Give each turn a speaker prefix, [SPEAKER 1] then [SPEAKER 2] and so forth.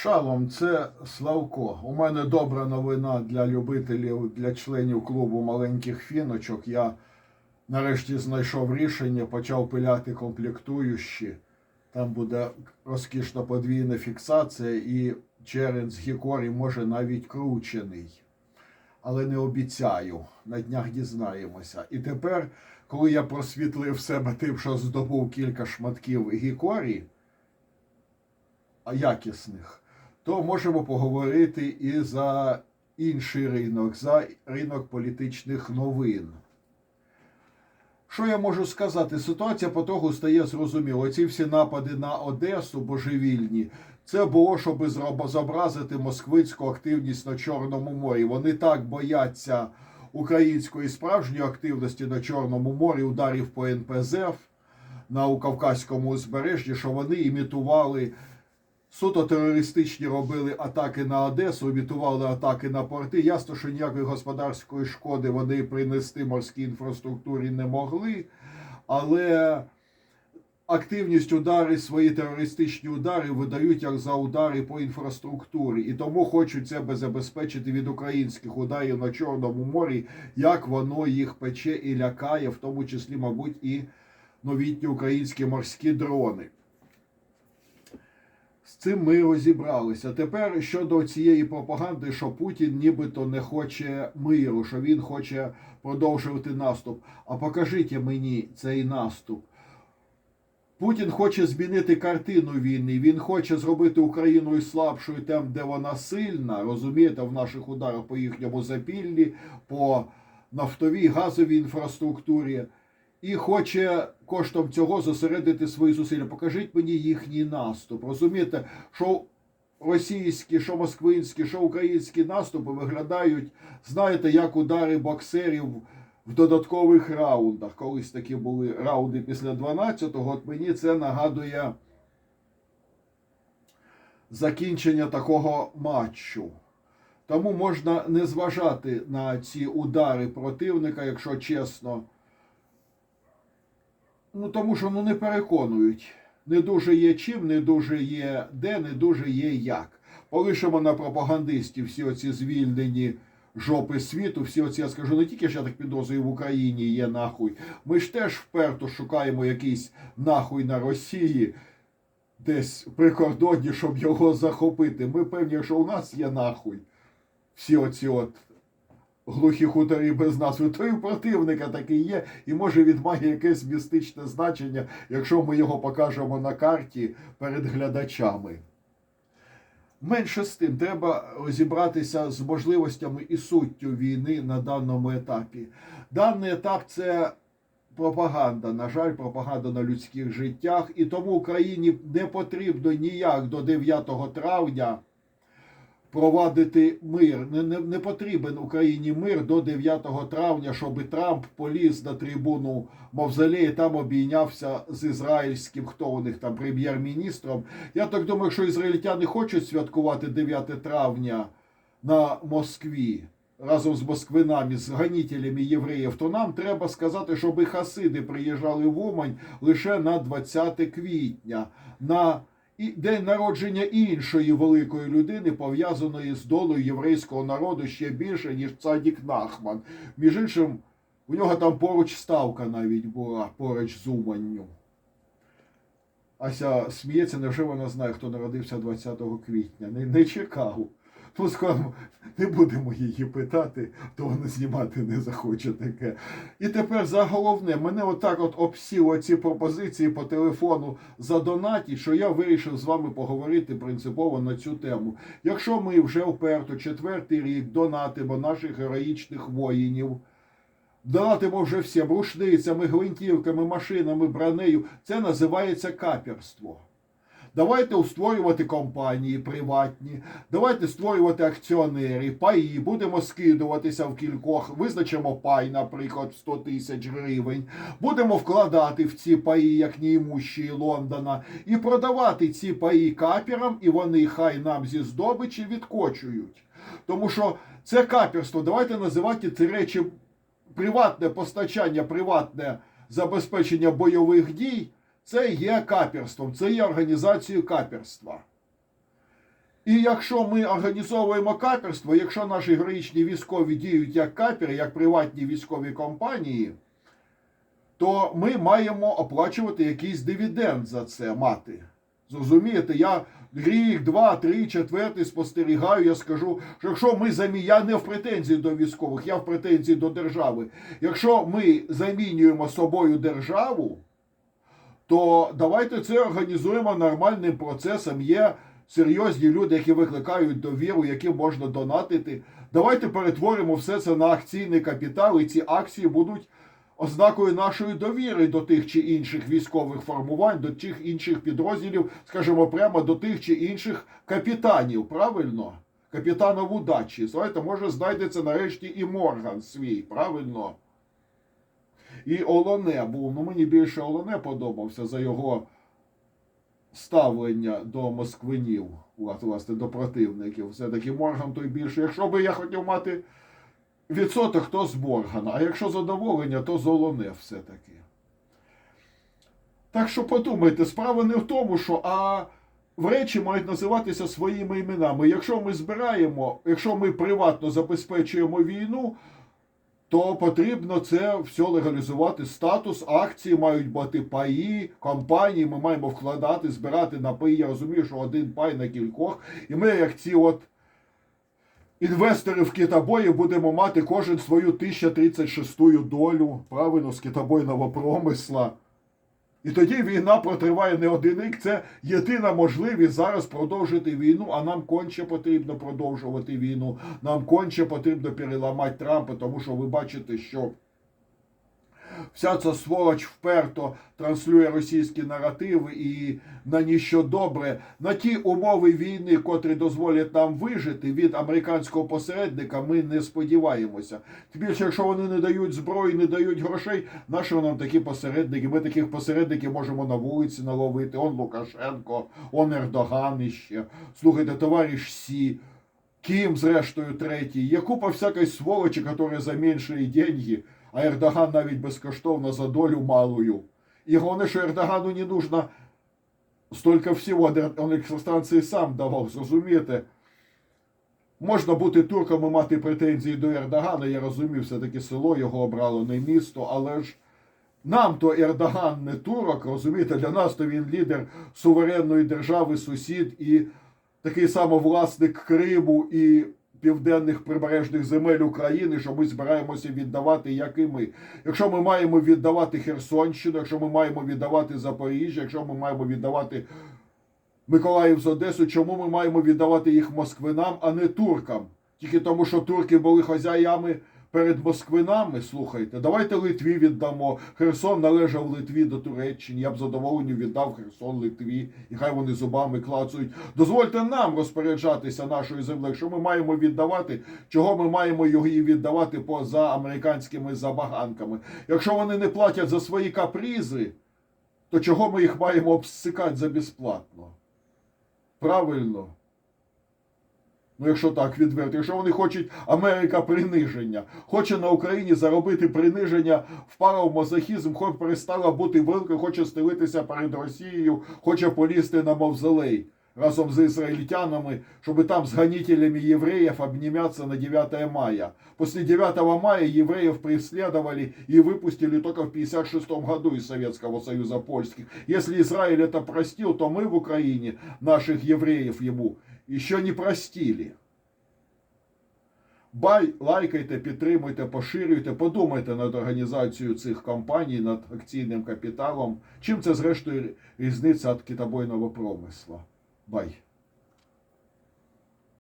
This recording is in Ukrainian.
[SPEAKER 1] Шалом, це Славко. У мене добра новина для любителів, для членів клубу маленьких фіночок. Я нарешті знайшов рішення, почав пиляти комплектуючі. Там буде розкішна подвійна фіксація і черен з гікорі може навіть кручений. Але не обіцяю, на днях дізнаємося. І тепер, коли я просвітлив себе тим, що здобув кілька шматків гікорі, а якісних, то можемо поговорити і за інший ринок, за ринок політичних новин. Що я можу сказати? Ситуація по того стає зрозуміло. Ці всі напади на Одесу божевільні. Це було, щоб зобразити москвицьку активність на Чорному морі. Вони так бояться української справжньої активності на Чорному морі, ударів по НПЗ на Кавказькому узбережжі, що вони імітували суто терористичні робили атаки на Одесу, імітували атаки на порти. Ясно, що ніякої господарської шкоди вони принести морській інфраструктурі не могли, але активність удари, свої терористичні удари видають як за удари по інфраструктурі, і тому хочуть себе забезпечити від українських ударів на Чорному морі, як воно їх пече і лякає, в тому числі, мабуть, і новітні українські морські дрони. Цим ми розібралися. Тепер щодо цієї пропаганди, що Путін нібито не хоче миру, що він хоче продовжувати наступ. А покажіть мені цей наступ. Путін хоче змінити картину війни. Він хоче зробити Україну слабшою там, де вона сильна. Розумієте, в наших ударах по їхньому запіллі, по нафтовій газовій інфраструктурі. І хоче коштом цього зосередити свої зусилля. Покажіть мені їхній наступ. Розумієте, що російські, що москвинські, що українські наступи виглядають, знаєте, як удари боксерів в додаткових раундах. Колись такі були раунди після 12-го. От мені це нагадує закінчення такого матчу. Тому можна не зважати на ці удари противника, якщо чесно. Ну, тому що ну, не переконують. Не дуже є чим, не дуже є де, не дуже є як. Полишимо на пропагандистів всі оці звільнені жопи світу, всі оці, я скажу, не тільки що я так підозрюю, в Україні є нахуй. Ми ж теж вперто шукаємо якийсь нахуй на Росії, десь при кордоні, щоб його захопити. Ми певні, що у нас є нахуй. Всі оці от глухі хуторі без назви, то і у противника такий є, і може він має якесь містичне значення, якщо ми його покажемо на карті перед глядачами. Менше з тим, треба розібратися з можливостями і суттю війни на даному етапі. Даний етап це пропаганда, на жаль, пропаганда на людських життях, і тому Україні не потрібно ніяк до 9 травня провадити мир. Не, не, не потрібен Україні мир до 9 травня, щоб Трамп поліз на трибуну Мавзолеї, там обійнявся з ізраїльським, хто у них там прем'єр-міністром. Я так думаю, що ізраїльтяни хочуть святкувати 9 травня на Москві. Разом з москвинами, з ганітелями євреїв, то нам треба сказати, щоб хасиди приїжджали в Умань лише на 20 квітня, на і день народження іншої великої людини, пов'язаної з долею єврейського народу ще більше, ніж Цадік Нахман. Між іншим, у нього там поруч ставка навіть була, поруч з Уманню. Ася сміється, невже вона знає, хто народився 20 квітня? Не, не чекав. Ну, скажемо, не будемо її питати, то вона знімати не захоче таке. І тепер за головне, мене отак от обсіло ці пропозиції по телефону задонатіть, що я вирішив з вами поговорити принципово на цю тему. Якщо ми вже вперто четвертий рік донатимо наших героїчних воїнів, донатимо вже всім рушницями, гвинтівками, машинами, бранею, це називається каперство. Давайте створювати компанії приватні, давайте створювати акціонери, паї, будемо скидуватися в кількох, визначимо пай, наприклад, в 100 тисяч гривень, будемо вкладати в ці паї, як неімущі Лондона, і продавати ці паї каперам, і вони хай нам зі здобичі відкочують. Тому що це каперство, давайте називати ці речі приватне постачання, приватне забезпечення бойових дій. Це є каперством, це є організацією каперства. І якщо ми організовуємо каперство, якщо наші героїчні військові діють як капери, як приватні військові компанії, то ми маємо оплачувати якийсь дивіденд за це мати. Зрозумієте, я рік, два, три, четвертий спостерігаю, я скажу, що якщо ми замі... я не в претензії до військових, я в претензії до держави. Якщо ми замінюємо собою державу, то давайте це організуємо нормальним процесом. Є серйозні люди, які викликають довіру, яким можна донатити. Давайте перетворимо все це на акційний капітал, і ці акції будуть ознакою нашої довіри до тих чи інших військових формувань, до тих інших підрозділів, скажімо, прямо до тих чи інших капітанів. Правильно? Капітанів удачі. Знаєте, може знайдеться нарешті і Морган свій, правильно? І Олоне був. Ну мені більше Олоне подобався за його ставлення до москвинів, власне, до противників. Все-таки Морган той більше. Якщо би я хотів мати відсоток, то з Моргана, а якщо задоволення, то з Олоне все-таки. Так що подумайте, справа не в тому, що а речі мають називатися своїми іменами. Якщо ми збираємо, якщо ми приватно забезпечуємо війну, то потрібно це все легалізувати. Статус акції мають бути паї, компанії. Ми маємо вкладати, збирати на паї. Я розумію, що один пай на кількох. І ми, як ці от інвестори в китобої, будемо мати кожен свою 1036 долю, правильно, з китобойного промисла. І тоді війна протриває не один рік. Це єдина можливість зараз продовжити війну, а нам конче потрібно продовжувати війну. Нам конче потрібно переламати Трампа, тому що ви бачите, що вся ця сволоч вперто транслює російські наративи і на ніщо добре. На ті умови війни, котрі дозволять нам вижити від американського посередника, ми не сподіваємося. Тим більше, якщо вони не дають зброї, не дають грошей, на що нам такі посередники? Ми таких посередників можемо на вулиці наловити. Он Лукашенко, он Ердоган іще. Слухайте, товариш Сі. Ким, зрештою, третій. Є купа всякої сволочі, яка за менші деньги, а Ердоган навіть безкоштовно за долю малую. І головне, що Ердогану не нужно столько всього, електростанції сам давав, зрозумієте? Можна бути турком і мати претензії до Ердогана, я розумію, все-таки село його обрало, не місто, але ж нам то Ердоган не турок, розумієте, для нас то він лідер суверенної держави, сусід і такий самовласник Криму і південних прибережних земель України, що ми збираємося віддавати, як і ми. Якщо ми маємо віддавати Херсонщину, якщо ми маємо віддавати Запоріжжя, якщо ми маємо віддавати Миколаїв з Одесу, чому ми маємо віддавати їх москвинам, а не туркам? Тільки тому, що турки були хазяями перед москвинами, слухайте, давайте Литві віддамо. Херсон належав Литві до Туреччини. Я б задоволенню віддав Херсон Литві, і хай вони зубами клацають. Дозвольте нам розпоряджатися нашою землею. Що ми маємо віддавати, чого ми маємо її віддавати поза американськими забаганками? Якщо вони не платять за свої капризи, то чого ми їх маємо обсикати за безплатно? Правильно. Ну, якщо так відверто, якщо вони хочуть Америка приниження, хоче на Україні заробити приниження, впала в мазохізм, хоч перестала бути великою, хоче стелитися перед Росією, хоче полізти на мавзолей разом з ізраїльтянами, щоб там з гонителями євреїв обніматися на 9 мая. Після 9 мая євреїв преследовали и выпустили только в 56 году из Советского Союза польских. Если Израиль это простил, то мы в Украине наших евреев ему еще не простили. Бай, лайкайте, підтримуйте, поширюйте, подумайте над організацією цих компаній, над акційним капіталом. Чим це зрештою різниця від китобойного промисла? Бай.